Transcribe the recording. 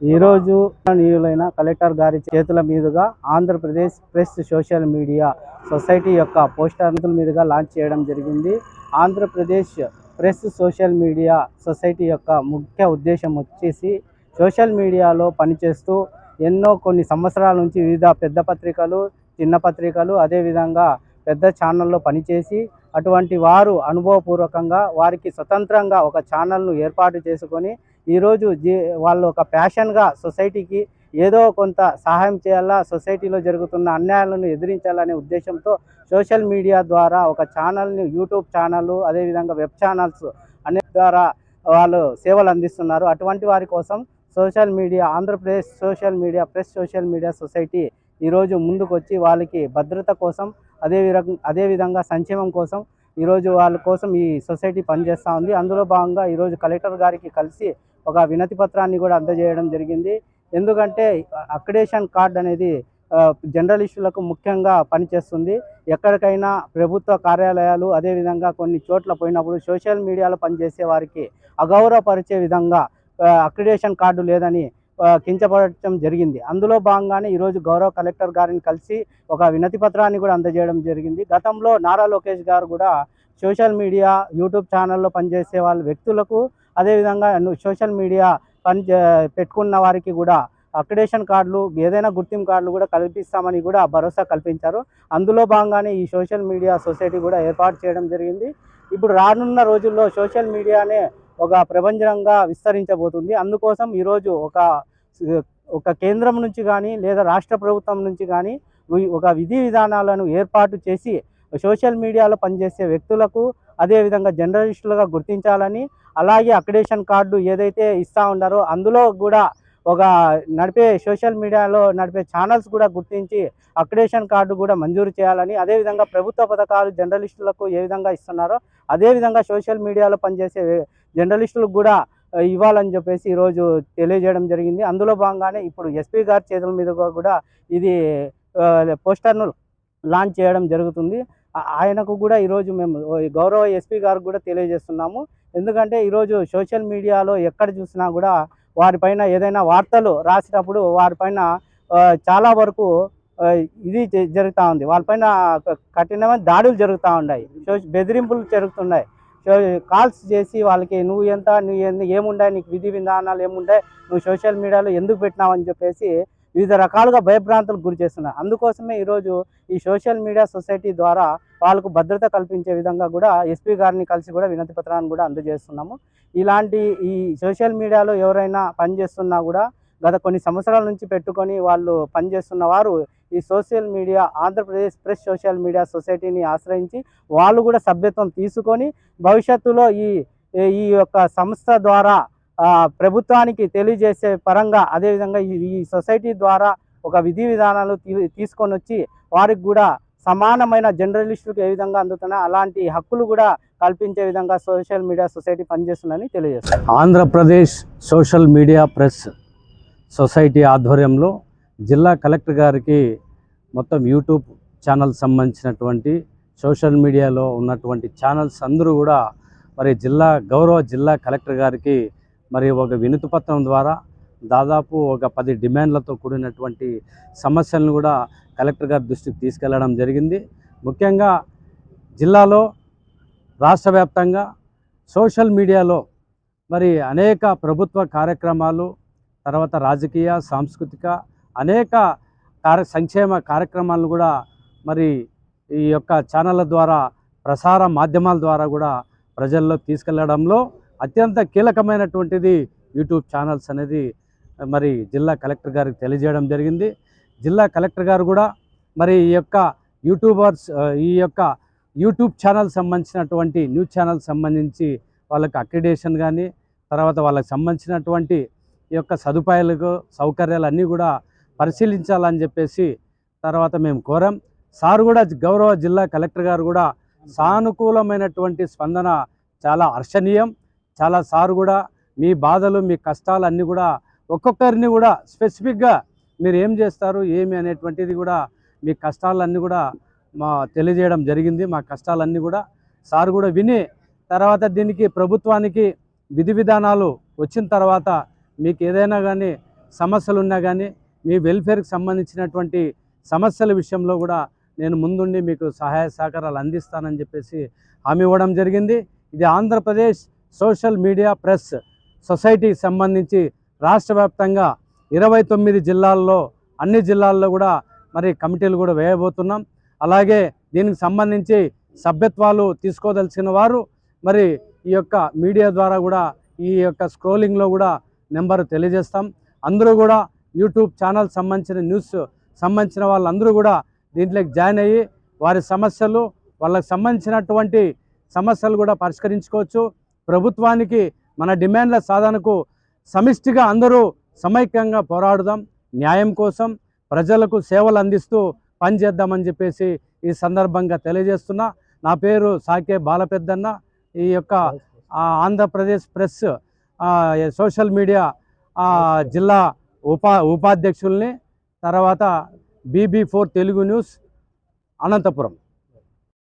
ఈరోజు నియులైన కలెక్టర్ గారి చేతుల మీదుగా Andhra Pradesh press social media society యొక్క పోస్టర్ల మీదుగా లాంచ్ చేయడం జరిగింది. Andhra Pradesh press social media society యొక్క ముఖ్య ఉద్దేశం వచ్చేసి సోషల్ మీడియాలో పనిచేస్తూ ఎన్నో కొన్ని సంవత్సరాల నుంచి వివిధ పెద్ద పత్రికలు చిన్న పత్రికలు అదేవిధంగా పెద్ద ఛానల్లో పనిచేసి అటువంటి వారు అనుభవపూర్వకంగా వారికి స్వతంత్రంగా ఒక ఛానల్ను ఏర్పాటు చేసుకొని ఈరోజు జీ వాళ్ళు ఒక ప్యాషన్గా సొసైటీకి ఏదో కొంత సహాయం చేయాలా సొసైటీలో జరుగుతున్న అన్యాయాలను ఎదిరించాలనే ఉద్దేశంతో సోషల్ మీడియా ద్వారా ఒక ఛానల్ని యూట్యూబ్ ఛానల్ అదేవిధంగా వెబ్ ఛానల్స్ అనే ద్వారా వాళ్ళు సేవలు అందిస్తున్నారు. అటువంటి వారి కోసం social media Andhra Pradesh social media press social media society ఈరోజు ముందుకొచ్చి వాళ్ళకి భద్రత కోసం అదే విధంగా అదేవిధంగా సంక్షేమం కోసం ఈరోజు వాళ్ళ కోసం ఈ సొసైటీ పనిచేస్తూ ఉంది. అందులో భాగంగా ఈరోజు కలెక్టర్ గారికి కలిసి ఒక వినతి పత్రాన్ని కూడా అందజేయడం జరిగింది. ఎందుకంటే అక్రిడేషన్ కార్డ్ అనేది జనరల్ జర్నలిస్టులకు ముఖ్యంగా పనిచేస్తుంది. ఎక్కడికైనా ప్రభుత్వ కార్యాలయాలు అదేవిధంగా కొన్ని చోట్ల పోయినప్పుడు సోషల్ మీడియాలో పనిచేసే వారికి అగౌరవపరిచే విధంగా అక్రిడేషన్ కార్డు లేదని ఆ, కించపరచడం జరిగింది. అందులో భాగంగానే ఈరోజు గౌరవ కలెక్టర్ గారిని కలిసి ఒక వినతి పత్రాన్ని కూడా అందజేయడం జరిగింది. గతంలో నారా లోకేష్ గారు కూడా సోషల్ మీడియా యూట్యూబ్ ఛానల్లో పనిచేసే వాళ్ళ వ్యక్తులకు అదేవిధంగా సోషల్ మీడియా పని చే- పెట్టుకున్న వారికి కూడా అక్రిడేషన్ కార్డులు ఏదైనా గుర్తింపు కార్డులు కూడా కల్పిస్తామని కూడా భరోసా కల్పించారు. అందులో భాగంగానే ఈ సోషల్ మీడియా సొసైటీ కూడా ఏర్పాటు చేయడం జరిగింది. ఇప్పుడు రానున్న రోజుల్లో సోషల్ మీడియానే ఒక ప్రపంచంగా విస్తరించబోతుంది. అందుకోసం ఈరోజు ఒక ఒక కేంద్రం నుంచి కానీ లేదా రాష్ట్ర ప్రభుత్వం నుంచి కానీ ఒక విధి విధానాలను ఏర్పాటు చేసి సోషల్ మీడియాలో పనిచేసే వ్యక్తులకు అదేవిధంగా జర్నలిస్టులుగా గుర్తించాలని అలాగే అక్రిడేషన్ కార్డు ఏదైతే ఇస్తూ ఉన్నారో అందులో కూడా ఒక నడిపే సోషల్ మీడియాలో నడిపే ఛానల్స్ కూడా గుర్తించి అక్రిడేషన్ కార్డు కూడా మంజూరు చేయాలని అదేవిధంగా ప్రభుత్వ పథకాలు జర్నలిస్టులకు ఏ విధంగా ఇస్తున్నారో అదేవిధంగా సోషల్ మీడియాలో పనిచేసే జర్నలిస్టులకు కూడా ఇవ్వాలని చెప్పేసి ఈరోజు తెలియజేయడం జరిగింది. అందులో భాగంగానే ఇప్పుడు ఎస్పీ గారి చేతుల మీదుగా కూడా ఇది పోస్టర్ను లాంచ్ చేయడం జరుగుతుంది. ఆయనకు కూడా ఈరోజు మేము గౌరవ ఎస్పీ గారికి కూడా తెలియజేస్తున్నాము. ఎందుకంటే ఈరోజు సోషల్ మీడియాలో ఎక్కడ చూసినా కూడా వారిపైన ఏదైనా వార్తలు రాసేటప్పుడు వారిపైన చాలా వరకు ఇది జ- జరుగుతూ ఉంది. వాళ్ళపైన కఠినమైన దాడులు జరుగుతూ ఉన్నాయి. సో- బెదిరింపులు జరుగుతున్నాయి. సో కాల్స్ చేసి వాళ్ళకి నువ్వు ఎంత నువ్వు ఏముండే ఏముండాయి నీకు విధి విధానాలు ఏముండాయి నువ్వు సోషల్ మీడియాలో ఎందుకు పెట్టినావని చెప్పేసి వివిధ రకాలుగా భయభ్రాంతులకు గురి చేస్తున్నారు. అందుకోసమే ఈరోజు ఈ సోషల్ మీడియా సొసైటీ ద్వారా వాళ్ళకు భద్రత కల్పించే విధంగా కూడా ఎస్పీ గారిని కలిసి కూడా వినతి పత్రాన్ని కూడా అందజేస్తున్నాము. ఇలాంటి ఈ సోషల్ మీడియాలో ఎవరైనా పనిచేస్తున్నా కూడా గత కొన్ని సంవత్సరాల నుంచి పెట్టుకొని వాళ్ళు పనిచేస్తున్న వారు ఈ social media Andhra Pradesh press social media సొసైటీని ఆశ్రయించి వాళ్ళు కూడా సభ్యత్వం తీసుకొని భవిష్యత్తులో ఈ ఈ యొక్క సంస్థ ద్వారా ప్రభుత్వానికి తెలియజేసే పరంగా అదేవిధంగా ఈ ఈ సొసైటీ ద్వారా ఒక విధి విధానాలు తీ- తీసుకొని వచ్చి వారికి కూడా సమానమైన జర్నలిస్టులకు ఏ విధంగా అందుతున్నాయి అలాంటి హక్కులు కూడా కల్పించే విధంగా సోషల్ మీడియా సొసైటీ పనిచేస్తుందని తెలియజేస్తారు Andhra Pradesh social media press society ఆధ్వర్యంలో జిల్లా కలెక్టర్ గారికి మొత్తం యూట్యూబ్ ఛానల్ సంబంధించినటువంటి సోషల్ మీడియాలో ఉన్నటువంటి ఛానల్స్ అందరూ కూడా మరి జిల్లా గౌరవ జిల్లా కలెక్టర్ గారికి మరి ఒక వినతి పత్రం ద్వారా దాదాపు ఒక పది డిమాండ్లతో కూడినటువంటి సమస్యలను కూడా కలెక్టర్ గారి దృష్టికి తీసుకెళ్ళడం జరిగింది. ముఖ్యంగా జిల్లాలో రాష్ట్ర వ్యాప్తంగా సోషల్ మీడియాలో మరి అనేక ప్రభుత్వ కార్యక్రమాలు తర్వాత రాజకీయ సాంస్కృతిక అనేక కార్య సంక్షేమ కార్యక్రమాలను కూడా మరి ఈ యొక్క ఛానళ్ళ ద్వారా ప్రసార మాధ్యమాల ద్వారా కూడా ప్రజల్లో తీసుకెళ్ళడంలో అత్యంత కీలకమైనటువంటిది యూట్యూబ్ ఛానల్స్ అనేది మరి జిల్లా కలెక్టర్ గారికి తెలియజేయడం జరిగింది. జిల్లా కలెక్టర్ గారు కూడా మరి ఈ యొక్క యూట్యూబర్స్ ఈ యొక్క యూట్యూబ్ ఛానల్ సంబంధించినటువంటి న్యూస్ ఛానల్ సంబంధించి వాళ్ళకి అక్రిడేషన్ కానీ తర్వాత వాళ్ళకి సంబంధించినటువంటి ఈ యొక్క సదుపాయాలకు సౌకర్యాలు అన్నీ కూడా పరిశీలించాలని చెప్పేసి తర్వాత మేము కోరాం. సార్ కూడా గౌరవ జిల్లా కలెక్టర్ గారు కూడా సానుకూలమైనటువంటి స్పందన చాలా హర్షణీయం. చాలా సార్ కూడా మీ బాధలు మీ కష్టాలు అన్నీ కూడా ఒక్కొక్కరిని కూడా స్పెసిఫిక్గా మీరు ఏం చేస్తారు ఏమి అనేటువంటిది కూడా మీ కష్టాలన్నీ కూడా మా తెలియజేయడం జరిగింది. మా కష్టాలన్నీ కూడా సార్ కూడా విని తర్వాత దీనికి ప్రభుత్వానికి విధి విధానాలు వచ్చిన తర్వాత మీకు ఏదైనా కానీ సమస్యలు ఉన్నా కానీ మీ వెల్ఫేర్కి సంబంధించినటువంటి సమస్యల విషయంలో కూడా నేను ముందుండి మీకు సహాయ సహకారాలు అందిస్తానని చెప్పేసి హామీ ఇవ్వడం జరిగింది. ఇది ఆంధ్రప్రదేశ్ సోషల్ మీడియా ప్రెస్ సొసైటీకి సంబంధించి రాష్ట్ర వ్యాప్తంగా ఇరవై తొమ్మిది జిల్లాల్లో అన్ని జిల్లాల్లో కూడా మరి కమిటీలు కూడా వేయబోతున్నాం. అలాగే దీనికి సంబంధించి సభ్యత్వాలు తీసుకోదలిచిన వారు మరి ఈ యొక్క మీడియా ద్వారా కూడా ఈ యొక్క స్క్రోలింగ్లో కూడా నెంబర్ తెలియజేస్తాం. అందరూ కూడా యూట్యూబ్ ఛానల్ సంబంధించిన న్యూస్ సంబంధించిన వాళ్ళందరూ కూడా దీంట్లోకి జాయిన్ అయ్యి వారి సమస్యలు వాళ్ళకి సంబంధించినటువంటి సమస్యలు కూడా పరిష్కరించుకోవచ్చు. ప్రభుత్వానికి మన డిమాండ్ల సాధనకు సమిష్టిగా అందరూ సమైక్యంగా పోరాడుదాం. న్యాయం కోసం ప్రజలకు సేవలు అందిస్తూ పనిచేద్దామని చెప్పేసి ఈ సందర్భంగా తెలియజేస్తున్నా. నా పేరు సాకే బాలపెద్దన్న. ఈ యొక్క ఆంధ్రప్రదేశ్ ప్రెస్ సోషల్ మీడియా జిల్లా ఉపా ఉపాధ్యక్షుల్ని తర్వాత BB four Telugu news Anantapuram.